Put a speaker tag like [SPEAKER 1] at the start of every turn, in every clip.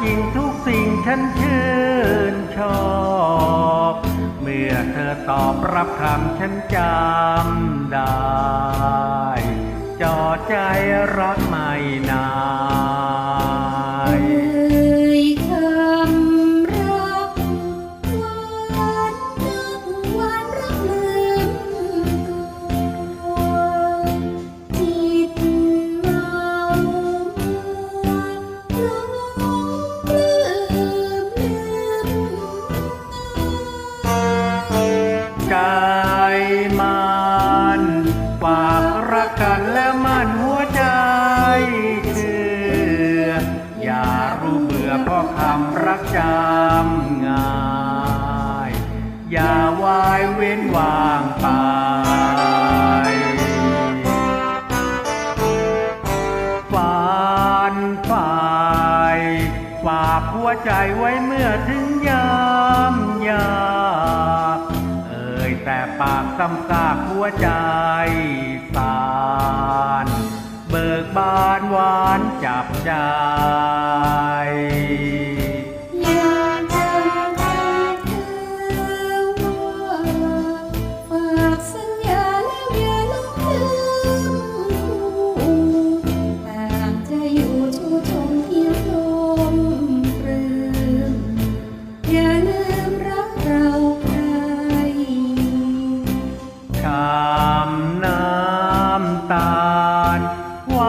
[SPEAKER 1] จริงทุกสิ่งฉันชื่นชอบ เมื่อเธอตอบรับคำฉันจำ
[SPEAKER 2] เว้นวาง
[SPEAKER 1] ไปฝันฝ่ายฝากหัวใจไว้เมื่อถึงยามยา เอ่ยแต่ปากซ้ำซากหัวใจสานเบิกบานหวานจับใจ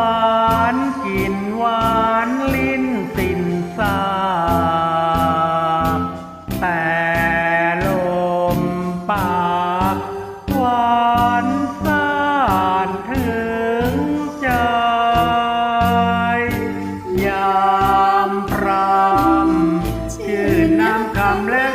[SPEAKER 1] านกลิ่นหวานลิ้นสินสาบแต่ลมปากหวานสานถึงใจ ยามพรำชื่นน้ำคำและ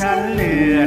[SPEAKER 1] ฉันเหลือ